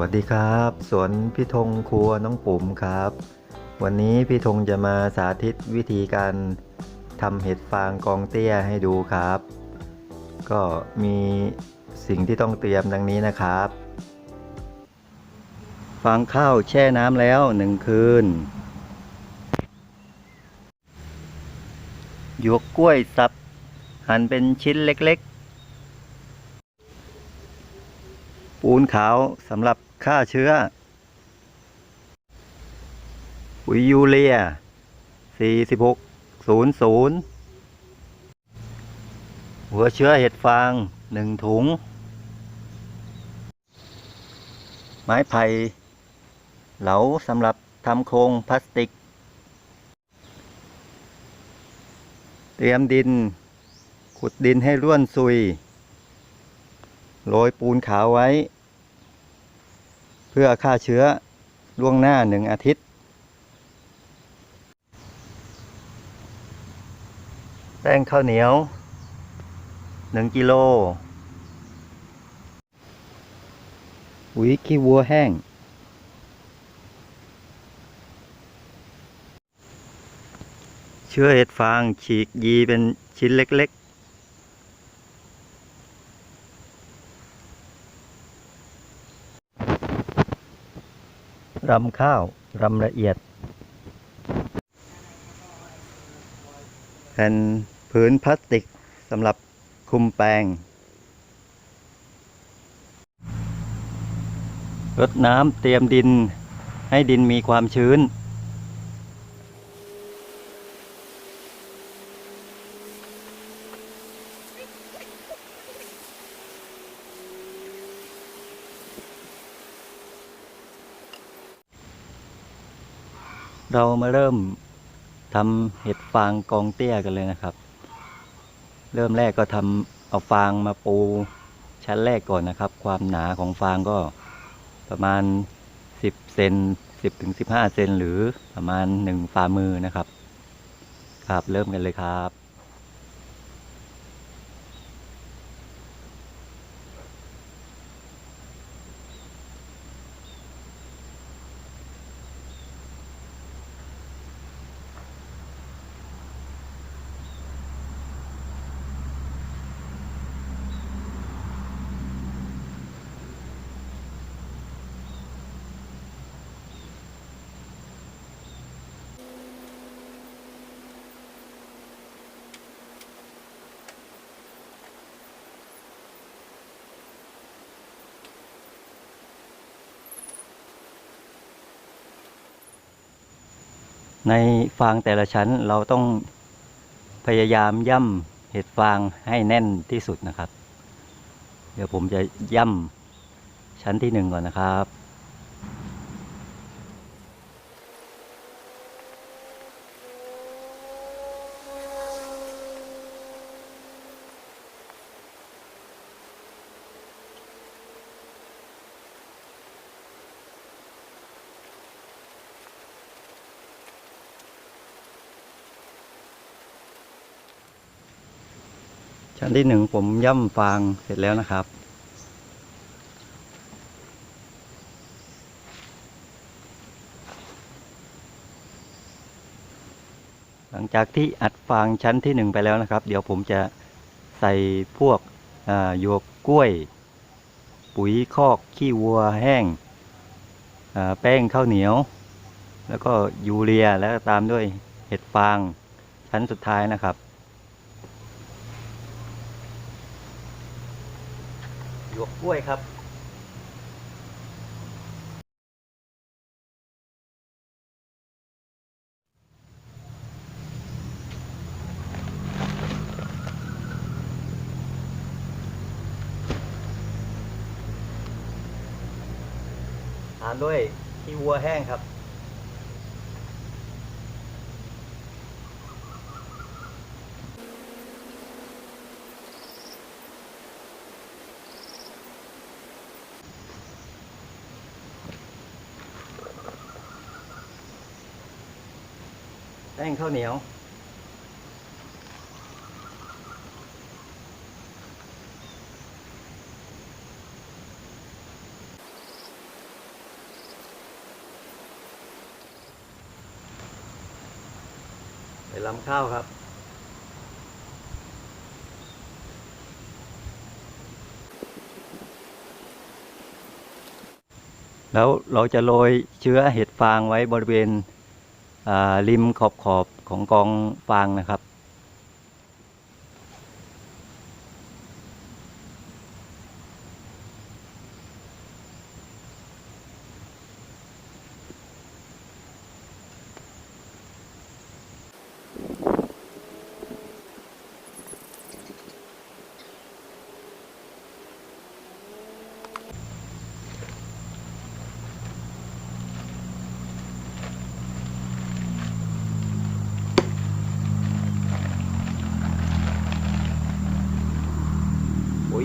วัสดีครับ สวนพี่ธงครัวน้องปุ๋มครับ วันนี้พี่ธงจะมาสาธิตวิธีการทำเห็ดฟางกองเตี้ยให้ดูครับ ก็มีสิ่งที่ต้องเตรียมดังนี้นะครับ ฟางข้าวแช่น้ำแล้วหนึ่งคืน หยวกกล้วยสับ หั่นเป็นชิ้นเล็กๆ ปูนขาวสำหรับฆ่าเชื้อ ปุ๋ยยูเรีย 4600 หัวเชื้อเห็ดฟางหนึ่งถุง ไม้ไผ่เหลาสำหรับทำโครงพลาสติก เตรียมดิน ขุดดินให้ร่วนซุย โรยปูนขาวไว้ พื่อฆ่าเชื้อล่วงหน้าหนึ่งอาทิตย์ แป้งข้าวเหนียวหนึ่งกิโลปุ๋ยขี้วัวแห้ง เชื้อเห็ดฟางฉีกยีเป็นชิ้นเล็กๆ รำข้าว รำละเอียด แผ่นผืนพลาสติกสำหรับคุมแปลงรดน้ำเตรียมดินให้ดินมีความชื้น เรามาเริ่มทำเห็ดฟางกองเตี้ยกันเลยนะครับ เริ่มแรกก็ทำเอาฟางมาปูชั้นแรกก่อนนะครับ ความหนาของฟางก็ประมาณ 10เซน10ถึง15เซนหรือประมาณ 1 ฝ่ามือนะครับ ครับเริ่มกันเลยครับ ในฟางแต่ละชั้นเราต้องพยายามย่ำเห็ดฟางให้แน่นที่สุดนะครับ เดี๋ยวผมจะย่ำชั้นที่หนึ่งก่อนนะครับ ที่หนึ่งผมย่ำฟางเสร็จแล้วนะครับ หลังจากที่อัดฟางชั้นที่หนึ่งไปแล้วนะครับ เดี๋ยวผมจะใส่พวกอ่าหยวกกล้วย ปุ๋ยคอกขี้วัวแห้ง แป้งข้าวเหนียว แล้วก็ยูเรียแล้วตามด้วยเห็ดฟางชั้นสุดท้ายนะครับ หยวกก ล้วยครับทานด้วยขี้วัวแห้งครับ แป้งข้าวเหนียว ไปลำข้าวครับแล้วเราจะโรยเชื้อเห็ดฟางไว้บริเวณ ริมขอบขอบของกองฟางนะครับ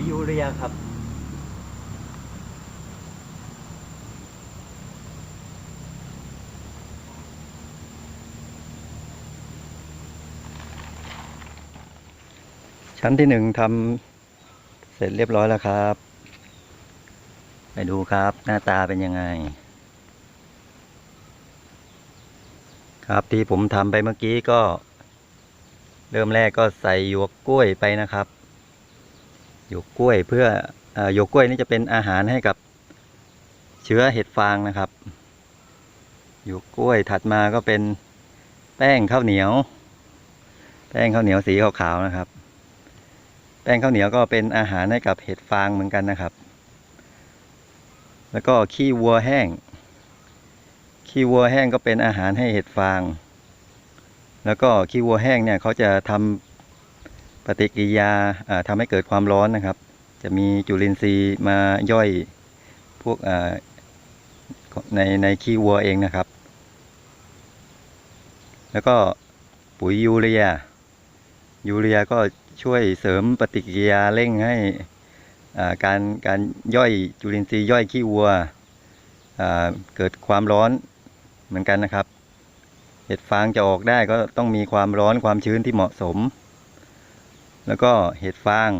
ยยูเรียครับชั้นที่หนึ่งทำเสร็จเรียบร้อยแล้วครับ ไปดูครับหน้าตาเป็นยังไง ครับที่ผมทำไปเมื่อกี้ก็ เริ่มแรกก็ใส่หยวกกล้วยไปนะครับ หยกกล้วยเพื่อเอหยกกล้วยนี่จะเป็นอาหารให้กับเชื้อเห็ดฟางนะครับหยกกล้วยถัดมาก็เป็นแป้งข้าวเหนียว แป้งข้าวเหนียวสีขาวๆนะครับ แป้งข้าวเหนียวก็เป็นอาหารให้กับเห็ดฟางเหมือนกันนะครับ แล้วก็ขี้วัวแห้ง ขี้วัวแห้งก็เป็นอาหารให้เห็ดฟาง แล้วก็ขี้วัวแห้งเนี่ยเขาจะทำ ปฏิกิริยาอ่าทำให้เกิดความร้อนนะครับ จะมีจุลินทรีย์มาย่อยพวกในในขี้วัวเองนะครับ แล้วก็ปุ๋ยยูเรีย ยูเรียก็ช่วยเสริมปฏิกิริยาเร่งให้การการย่อยจุลินทรีย์ย่อยขี้วัวเกิดความร้อนเหมือนกันนะครับ เห็ดฟางจะออกได้ก็ต้องมีความร้อนความชื้นที่เหมาะสม แล้วก็เห็ดฟาง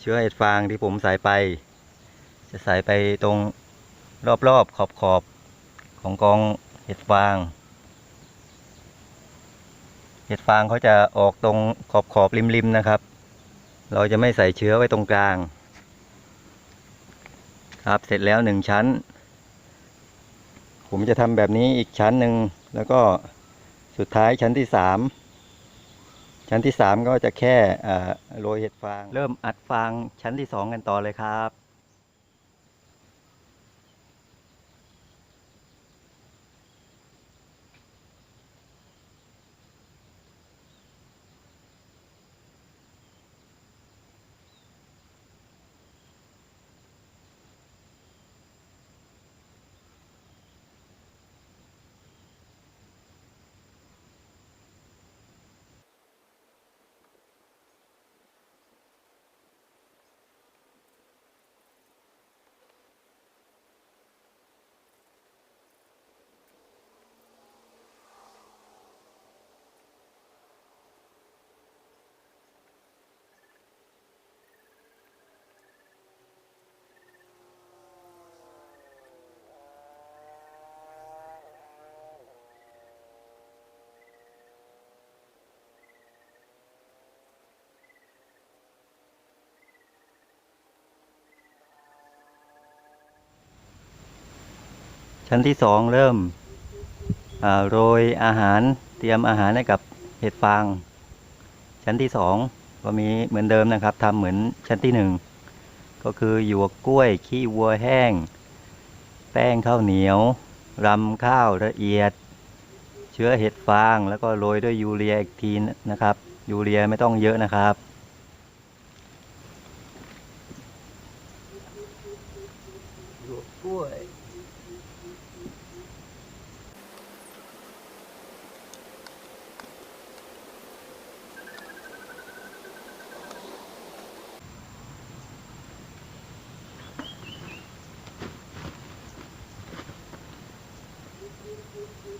เชื้อเห็ดฟางที่ผมใส่ไป จะใส่ไปตรงรอบๆขอบขอบของกองเห็ดฟาง เห็ดฟางเขาจะออกตรงขอบขอบริมๆนะครับ เราจะไม่ใส่เชื้อไว้ตรงกลาง ครับเสร็จแล้วหนึ่งชั้น ผมจะทำแบบนี้อีกชั้นหนึ่งแล้วก็สุดท้ายชั้นที่สาม ชั้นที่สามก็จะแค่โรยเห็ดฟาง เริ่มอัดฟางชั้นที่สองกันต่อเลยครับ ชั้นที่สองเริ่มโรยอาหารเตรียมอาหารให้กับเห็ดฟาง ชั้นที่สองก็มีเหมือนเดิมนะครับทำเหมือนชั้นที่หนึ่งก็คือหยวกกล้วยขี้วัวแห้ง แป้งข้าวเหนียวรำข้าวละเอียด เชื้อเห็ดฟางแล้วก็โรยด้วยยูเรียอีกทีนะครับ ยูเรียไม่ต้องเยอะนะครับ หยวกกล้วย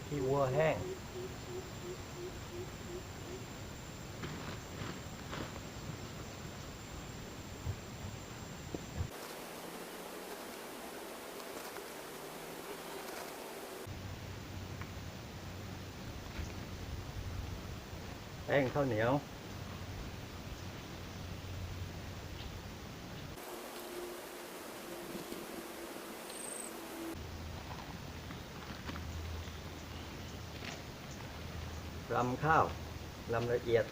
ขี้ วัวแห้ง แป้งข้าวเหนียว ลำข้าวลำละเอียด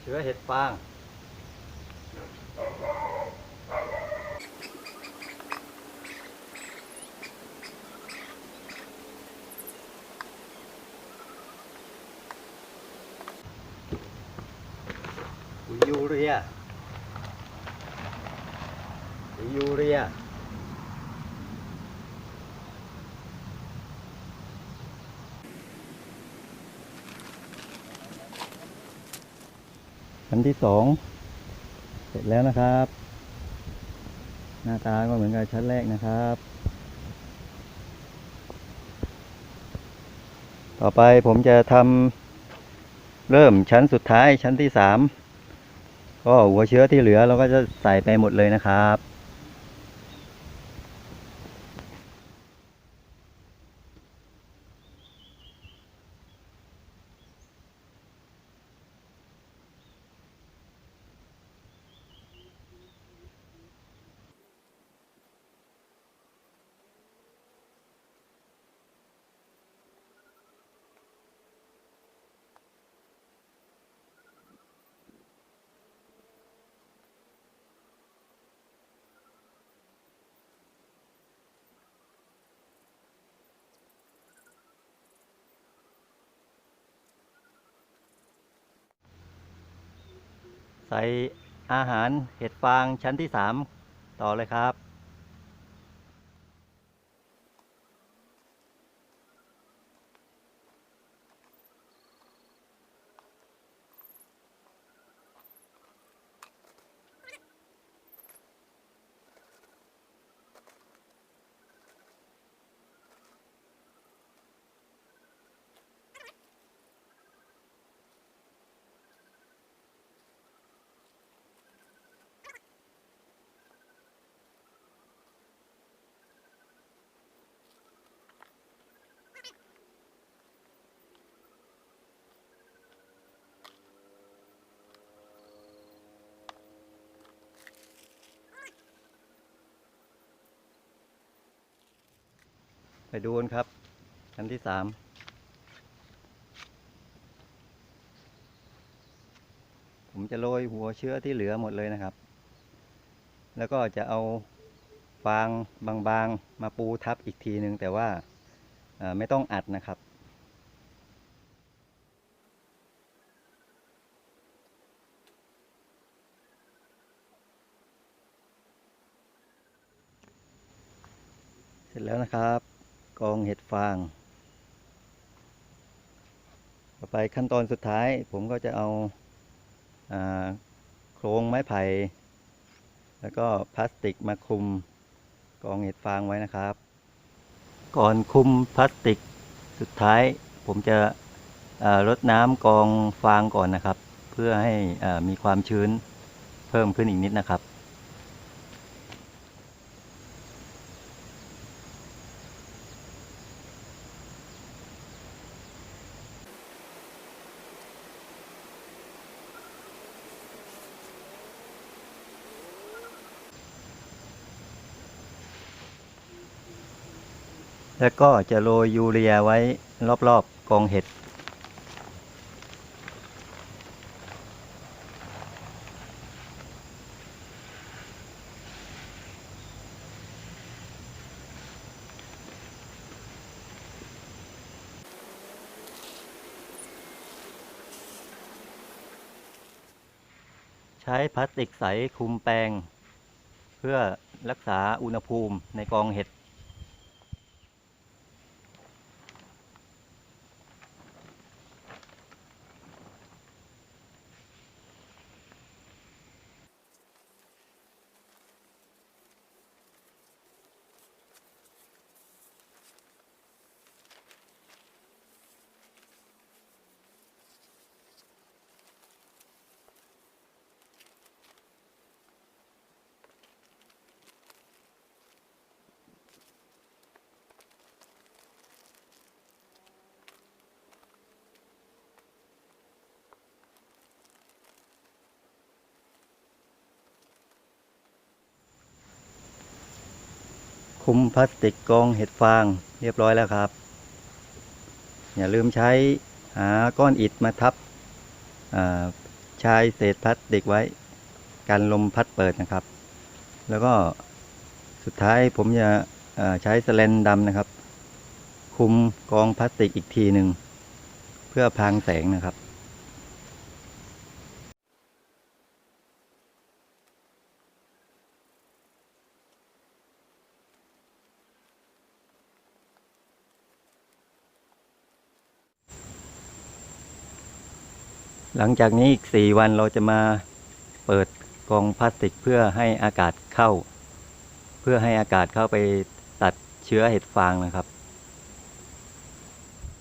เชื้อเห็ดฟาง ปุ๋ยยูเรียปุ๋ ยูเรียชั้นที่สองเสร็จแล้วนะครับ หน้าตาก็เหมือนกับชั้นแรกนะครับ ต่อไปผมจะทำเริ่มชั้นสุดท้ายชั้นที่สามก็หัวเชื้อที่เหลือเราก็จะใส่ไปหมดเลยนะครับ ใส่อาหารเห็ดฟางชั้นที่สามต่อเลยครับ ไปดูกันครับชั้นที่สามผมจะโรยหัวเชื้อที่เหลือหมดเลยนะครับ แล้วก็จะเอาฟางบางๆมาปูทับอีกทีหนึ่งแต่ว่าไม่ต้องอัดนะครับเสร็จแล้วนะครับ กองเห็ดฟาง ต่อไปขั้นตอนสุดท้ายผมก็จะเอาอาโครงไม้ไผ่ แล้วก็พลาสติกมาคลุมกองเห็ดฟางไว้นะครับ ก่อนคลุมพลาสติกสุดท้าย ผมจะรดน้ำกองฟางก่อนนะครับ เพื่อให้มีความชื้นเพิ่มขึ้นอีกนิดนะครับ แล้วก็จะโรยยูเรียไว้รอบๆกองเห็ด ใช้พลาสติกใสคลุมแปลง เพื่อรักษาอุณหภูมิในกองเห็ด คุมพลาสติกกองเห็ดฟางเรียบร้อยแล้วครับ อย่าลืมใช้หาก้อนอิฐมาทับาชายเศษพลาสติกไว้กันลมพัดเปิดนะครับ แล้วก็สุดท้ายผมจะใช้สแลนดำนะครับ คุมกองพลาสติกอีกทีหนึ่ง เพื่อพรางแสงนะครับ หลังจากนี้อีกสี่วันเราจะมาเปิดกองพลาสติกเพื่อให้อากาศเข้า เพื่อให้อากาศเข้าไปตัดเชื้อเห็ดฟางนะครับ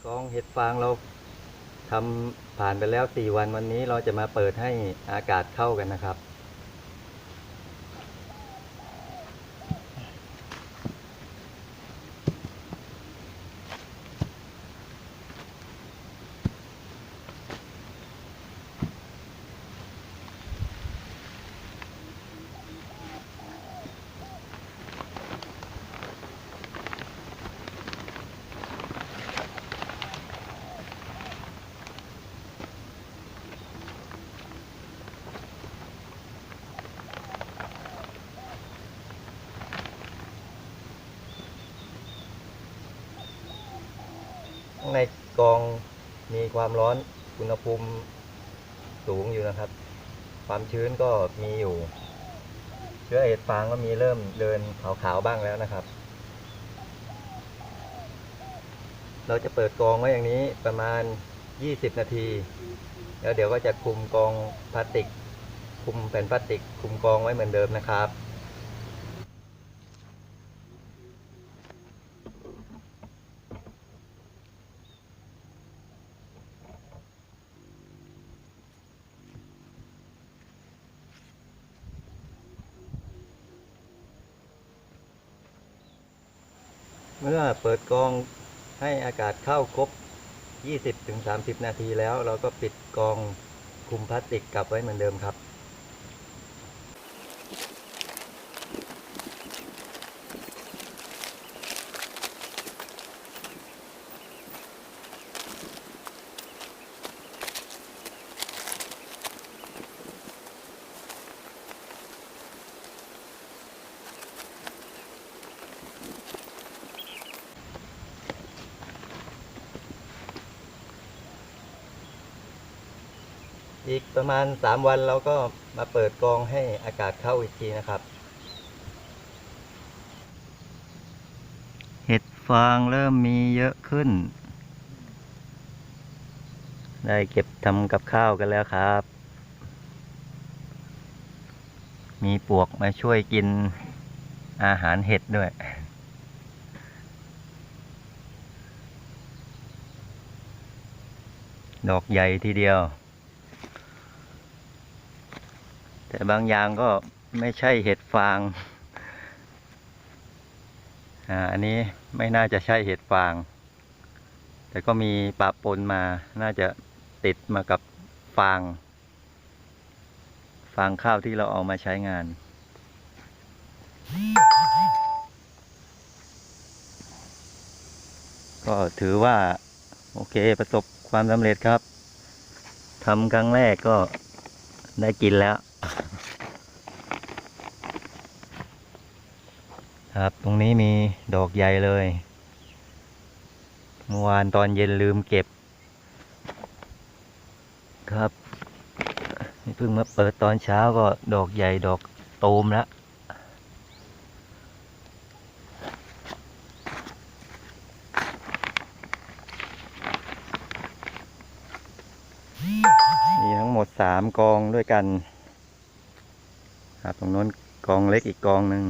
กองเห็ดฟางเราทำผ่านไปแล้วสี่วันวันนี้เราจะมาเปิดให้อากาศเข้ากันนะครับ กองมีความร้อนอุณหภูมิสูงอยู่นะครับ ความชื้นก็มีอยู่ เชื้อเห็ดฟางก็มีเริ่มเดินขาวๆบ้างแล้วนะครับ เราจะเปิดกองไว้อย่างนี้ประมาณ 20 นาที แล้วเดี๋ยวก็จะคุมกองพลาสติก คุมแผ่นพลาสติก คุมกองไว้เหมือนเดิมนะครับ เปิดกองให้อากาศเข้าครบ 20-30 นาทีแล้ว เราก็ปิดกองคุมพลาสติกกลับไว้เหมือนเดิมครับ มาณ 3 วันเราก็มาเปิดกองให้อากาศเข้าอีกทีนะครับ เห็ดฟางเริ่มมีเยอะขึ้น ได้เก็บทำกับข้าวกันแล้วครับ มีปวกมาช่วยกินอาหารเห็ดด้วยดอกใหญ่ทีเดียว แต่บางอย่างก็ไม่ใช่เห็ดฟางอ่าอันนี้ไม่น่าจะใช่เห็ดฟาง แต่ก็มีปะปนมาน่าจะติดมากับฟาง ฟางข้าวที่เราเอามาใช้งานก็ถือว่า โอเคประสบความสำเร็จครับทำครั้งแรกก็ได้กินแล้ว ครับตรงนี้มีดอกใหญ่เลย เมื่อวานตอนเย็นลืมเก็บ ครับนี่เพิ่งมาเปิดตอนเช้าก็ดอกใหญ่ดอกโตมแล้วมีทั้งหมดสามกองด้วยกัน ครับตรงโน้นกองเล็กอีกกองหนึ่ง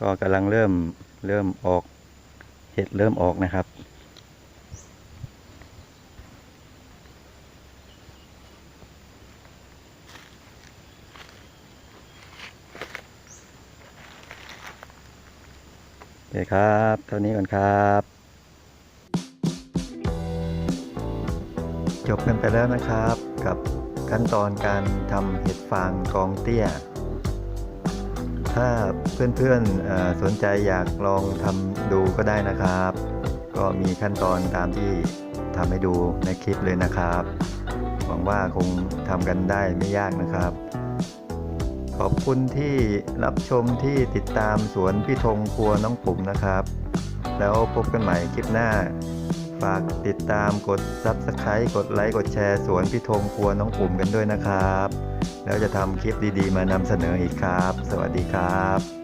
ก็กำลังเริ่มเริ่มออกเห็ดเริ่มออกนะครับโอเคครับเท่านี้ก่อนครับจบกันไปแล้วนะครับกับขั้นตอนการทำเห็ดฟางกองเตี้ย ถ้าเพื่อนๆสนใจอยากลองทำดูก็ได้นะครับ ก็มีขั้นตอนตามที่ทำให้ดูในคลิปเลยนะครับ หวังว่าคงทำกันได้ไม่ยากนะครับ ขอบคุณที่รับชมที่ติดตามสวนพี่ธงครัวน้องปุ๋มนะครับ แล้วพบกันใหม่คลิปหน้า ฝากติดตามกด Subscribe กดไลค์กดแชร์สวนพี่ธงครัวน้องปุ๋มกันด้วยนะครับ แล้วจะทำคลิปดีๆ มานำเสนออีกครับ สวัสดีครับ